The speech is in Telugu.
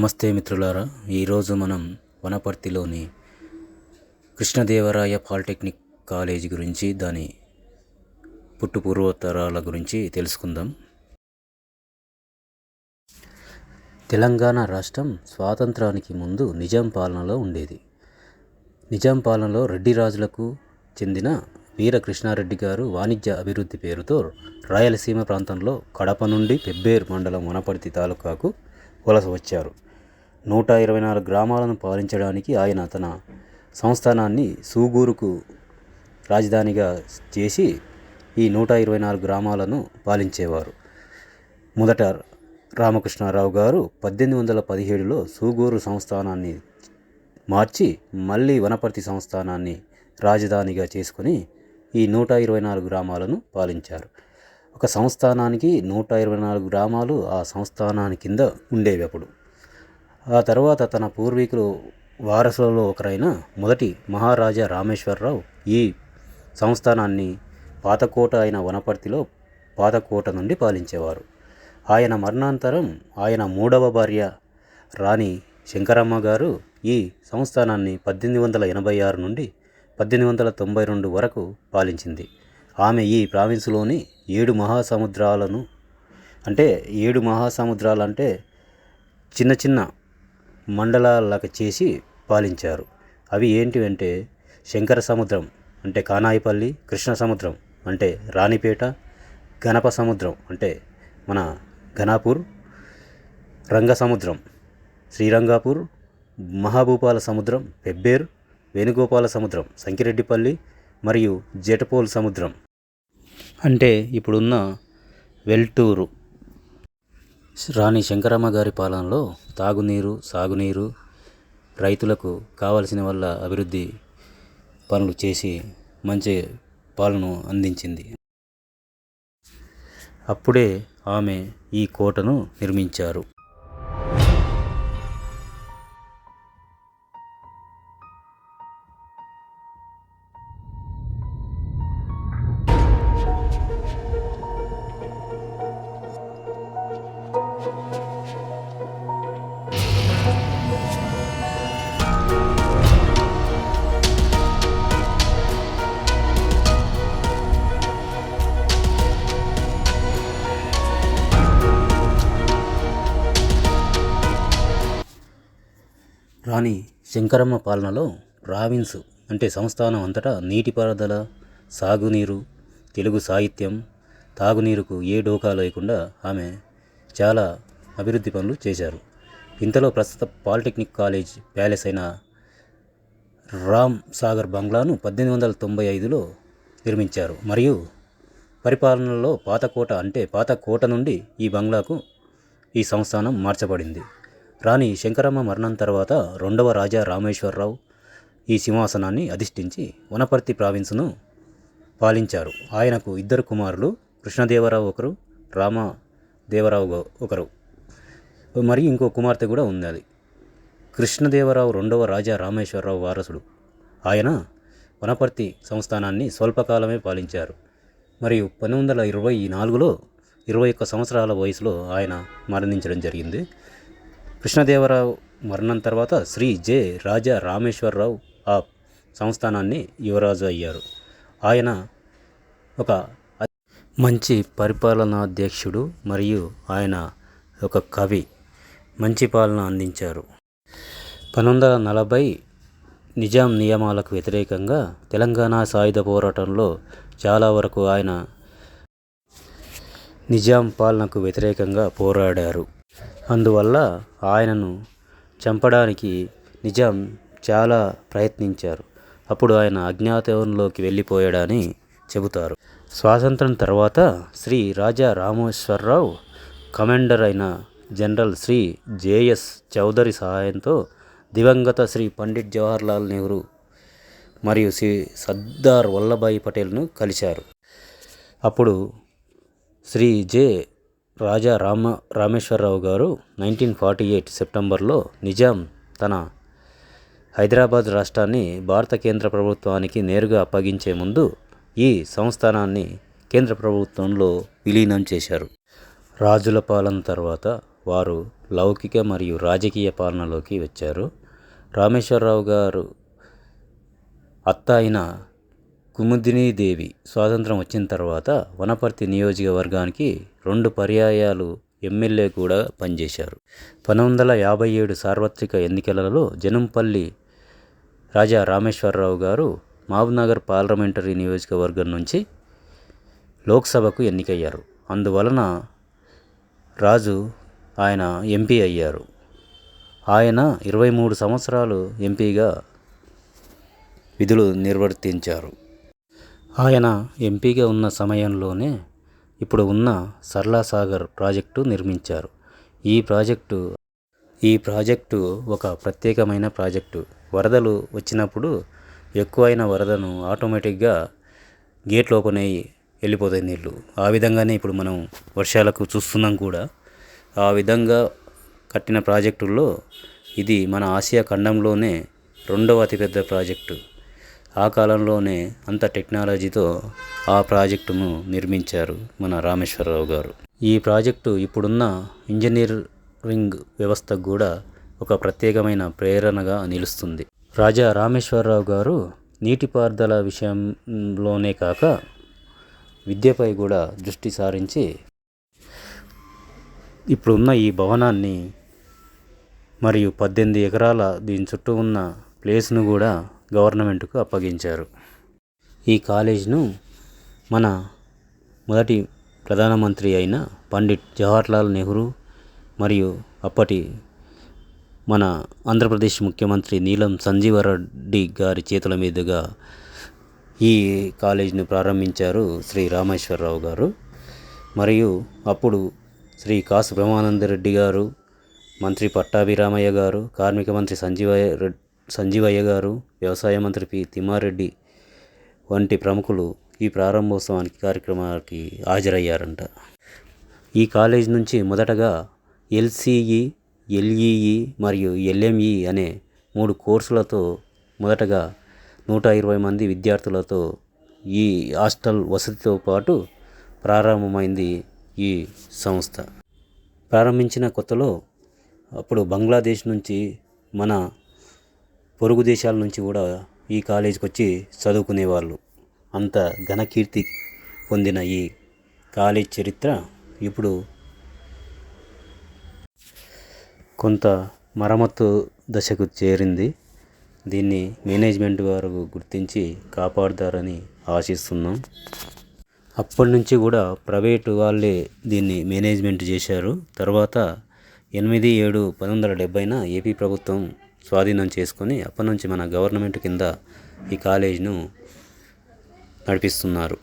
నమస్తే మిత్రులారా ఈరోజు మనం వనపర్తిలోని కృష్ణదేవరాయ పాలిటెక్నిక్ కాలేజీ గురించి దాని పుట్టు పూర్వోత్తరాల గురించి తెలుసుకుందాం. తెలంగాణ రాష్ట్రం స్వాతంత్రానికి ముందు నిజాం పాలనలో ఉండేది. నిజాం పాలనలో రెడ్డి రాజులకు చెందిన వీర కృష్ణారెడ్డి గారు వాణిజ్య అభివృద్ధి పేరుతో రాయలసీమ ప్రాంతంలో కడప నుండి పెబ్బేర్ మండలం వనపర్తి తాలూకాకు వలస వచ్చారు. నూట ఇరవై నాలుగు గ్రామాలను పాలించడానికి ఆయన తన సంస్థానాన్ని సూగూరుకు రాజధానిగా చేసి ఈ నూట ఇరవై నాలుగు గ్రామాలను పాలించేవారు. మొదట రామకృష్ణారావు గారు పద్దెనిమిది వందల పదిహేడులో సూగూరు సంస్థానాన్ని మార్చి మళ్ళీ వనపర్తి సంస్థానాన్ని రాజధానిగా చేసుకుని ఈ నూట ఇరవై నాలుగు గ్రామాలను పాలించారు. ఒక సంస్థానానికి నూట ఇరవై నాలుగు గ్రామాలు ఆ సంస్థానాని కింద ఉండేవి అప్పుడు. ఆ తర్వాత తన పూర్వీకులు వారసులలో ఒకరైన మొదటి మహారాజా రామేశ్వరరావు ఈ సంస్థానాన్ని పాతకోట అయిన వనపర్తిలో పాతకోట నుండి పాలించేవారు. ఆయన మరణాంతరం ఆయన మూడవ భార్య రాణి శంకరమ్మ గారు ఈ సంస్థానాన్ని పద్దెనిమిది వందల ఎనభై ఆరు నుండి పద్దెనిమిది వందల తొంభై రెండు వరకు పాలించింది. ఆమె ఈ ప్రావిన్స్లోని ఏడు మహాసముద్రాలను అంటే ఏడు మహాసముద్రాలు అంటే చిన్న చిన్న మండలాలకు చేసి పాలించారు. అవి ఏంటివంటే శంకర సముద్రం అంటే కానాయిపల్లి కృష్ణ సముద్రం అంటే రాణిపేట గణప సముద్రం అంటే మన ఘనాపూర్ రంగ సముద్రం శ్రీరంగాపూర్ మహాభూపాల సముద్రం పెబ్బేర్ వేణుగోపాల సముద్రం సంకిరెడ్డిపల్లి మరియు జెటపోల్ సముద్రం అంటే ఇప్పుడున్న వెల్టూరు రాణి శంకరమ్మ గారి పాలనలో తాగునీరు సాగునీరు రైతులకు కావలసిన వల్ల అభివృద్ధి పనులు చేసి మంచి పాలను అందించింది. అప్పుడే ఆమె ఈ కోటను నిర్మించారు. రాణి శంకరమ్మ పాలనలో ప్రావిన్స్ అంటే సంస్థానం అంతటా నీటిపారుదల సాగునీరు తెలుగు సాహిత్యం తాగునీరుకు ఏ డోకా లేకుండా ఆమె చాలా అభివృద్ధి పనులు చేశారు. ఇంతలో ప్రస్తుత పాలిటెక్నిక్ కాలేజ్ ప్యాలెస్ అయిన రామ్ సాగర్ బంగ్లాను పద్దెనిమిది వందల తొంభై ఐదులో నిర్మించారు. మరియు పరిపాలనలో పాతకోట అంటే పాత కోట నుండి ఈ బంగ్లాకు ఈ సంస్థానం మార్చబడింది. రాణి శంకరమ్మ మరణం తర్వాత రెండవ రాజా రామేశ్వరరావు ఈ సింహాసనాన్ని అధిష్ఠించి వనపర్తి ప్రావిన్స్ను పాలించారు. ఆయనకు ఇద్దరు కుమారులు కృష్ణదేవరావు ఒకరు రామదేవరావు ఒకరు. మరి ఇంకో కుమార్తె కూడా ఉంది అది కృష్ణదేవరావు రెండవ రాజా రామేశ్వరరావు వారసుడు. ఆయన వనపర్తి సంస్థానాన్ని స్వల్పకాలమే పాలించారు. మరియు పంతొమ్మిది వందల ఇరవై నాలుగులో ఇరవై ఒక్క సంవత్సరాల వయసులో ఆయన మరణించడం జరిగింది. కృష్ణదేవరావు మరణం తర్వాత శ్రీ జె. రాజా రామేశ్వరరావు ఆ సంస్థానాన్ని యువరాజు అయ్యారు. ఆయన ఒక మంచి పరిపాలనాధ్యక్షుడు మరియు ఆయన ఒక కవి మంచి పాలన అందించారు. పంతొమ్మిది వందల నలభై నిజాం నియమాలకు వ్యతిరేకంగా తెలంగాణ సాయుధ పోరాటంలో చాలా వరకు ఆయన నిజాం పాలనకు వ్యతిరేకంగా పోరాడారు. అందువల్ల ఆయనను చంపడానికి నిజాం చాలా ప్రయత్నించారు. అప్పుడు ఆయన అజ్ఞాతంలోకి వెళ్ళిపోయాడని చెబుతారు. స్వాతంత్రం తర్వాత శ్రీ రాజా రామేశ్వరరావు కమాండర్ అయిన జనరల్ శ్రీ జేఎస్ చౌదరి సహాయంతో దివంగత శ్రీ పండిట్ జవహర్లాల్ నెహ్రూ మరియు శ్రీ సర్దార్ వల్లభాయ్ పటేల్ను కలిశారు. అప్పుడు శ్రీ జె. రాజా రామ రామేశ్వరరావు గారు నైన్టీన్ ఫార్టీ ఎయిట్ సెప్టెంబర్లో నిజాం తన హైదరాబాద్ రాష్ట్రాన్ని భారత కేంద్ర ప్రభుత్వానికి నేరుగా అప్పగించే ముందు ఈ సంస్థానాన్ని కేంద్ర ప్రభుత్వంలో విలీనం చేశారు. రాజుల పాలన తర్వాత వారు లౌకిక మరియు రాజకీయ పాలనలోకి వచ్చారు. రామేశ్వరరావు గారు అత్త అయిన కుముదినీదేవి స్వాతంత్రం వచ్చిన తర్వాత వనపర్తి నియోజకవర్గానికి రెండు పర్యాయాలు ఎమ్మెల్యే కూడా పనిచేశారు. పంతొమ్మిది వందల యాభై ఏడు సార్వత్రిక ఎన్నికలలో జనంపల్లి రాజా రామేశ్వరరావు గారు మహబూబ్నగర్ పార్లమెంటరీ నియోజకవర్గం నుంచి లోక్సభకు ఎన్నికయ్యారు. అందువలన రాజు ఆయన ఎంపీ అయ్యారు. ఆయన ఇరవై మూడు సంవత్సరాలు ఎంపీగా విధులు నిర్వర్తించారు. ఆయన ఎంపీగా ఉన్న సమయంలోనే ఇప్పుడు ఉన్న సర్లా సాగర్ ప్రాజెక్టు నిర్మించారు. ఈ ప్రాజెక్టు ఈ ప్రాజెక్టు ఒక ప్రత్యేకమైన ప్రాజెక్టు. వరదలు వచ్చినప్పుడు ఎక్కువైన వరదను ఆటోమేటిక్గా గేట్లు ఓపెన్ అయ్యి వెళ్ళిపోతాయి నీళ్ళు ఆ విధంగానే ఇప్పుడు మనం వర్షాలకు చూస్తున్నాం కూడా. ఆ విధంగా కట్టిన ప్రాజెక్టుల్లో ఇది మన ఆసియా ఖండంలోనే రెండవ అతిపెద్ద ప్రాజెక్టు. ఆ కాలంలోనే అంత టెక్నాలజీతో ఆ ప్రాజెక్టును నిర్మించారు మన రామేశ్వరరావు గారు. ఈ ప్రాజెక్టు ఇప్పుడున్న ఇంజనీరింగ్ వ్యవస్థకు కూడా ఒక ప్రత్యేకమైన ప్రేరణగా నిలుస్తుంది. రాజా రామేశ్వరరావు గారు నీటిపారుదల విషయంలోనే కాక విద్యపై కూడా దృష్టి సారించి ఇప్పుడున్న ఈ భవనాన్ని మరియు పద్దెనిమిది ఎకరాల దీని చుట్టూ ఉన్న ప్లేస్ను కూడా గవర్నమెంట్కు అప్పగించారు. ఈ కాలేజ్ను మన మొదటి ప్రధానమంత్రి అయిన పండిట్ జవహర్లాల్ నెహ్రూ మరియు అప్పటి మన ఆంధ్రప్రదేశ్ ముఖ్యమంత్రి నీలం సంజీవరెడ్డి గారి చేతుల మీదుగా ఈ కాలేజీని ప్రారంభించారు శ్రీ రామేశ్వరరావు గారు. మరియు అప్పుడు శ్రీ కాసు బ్రహ్మానందరెడ్డి గారు మంత్రి పట్టాభిరామయ్య గారు కార్మిక మంత్రి సంజీవ రెడ్- సంజీవయ్య గారు వ్యవసాయ మంత్రి పి. తిమ్మారెడ్డి వంటి ప్రముఖులు ఈ ప్రారంభోత్సవానికి కార్యక్రమానికి హాజరయ్యారంట. ఈ కాలేజ్ నుంచి మొదటగా ఎల్సిఈ ఎల్ఈఈ మరియు ఎల్ఎంఈ అనే మూడు కోర్సులతో మొదటగా నూట ఇరవై మంది విద్యార్థులతో ఈ హాస్టల్ వసతితో పాటు ప్రారంభమైంది ఈ సంస్థ. ప్రారంభించిన కొత్తలో అప్పుడు బంగ్లాదేశ్ నుంచి మన పొరుగు దేశాల నుంచి కూడా ఈ కాలేజీకి వచ్చి చదువుకునేవాళ్ళు. అంత ఘనకీర్తి పొందిన ఈ కాలేజ్ చరిత్ర ఇప్పుడు కొంత మరమ్మత్తు దశకు చేరింది. దీన్ని మేనేజ్మెంట్ వారు గుర్తించి కాపాడుతారని ఆశిస్తున్నాం. అప్పటి నుంచి కూడా ప్రైవేటు వాళ్ళే దీన్ని మేనేజ్మెంట్ చేశారు. తర్వాత ఎనిమిది ఏడు పంతొమ్మిది వందల డెబ్బైన ఏపీ ప్రభుత్వం స్వాధీనం చేసుకొని అప్పటి నుంచి మన గవర్నమెంట్ కింద ఈ కాలేజ్ను నడిపిస్తున్నారు.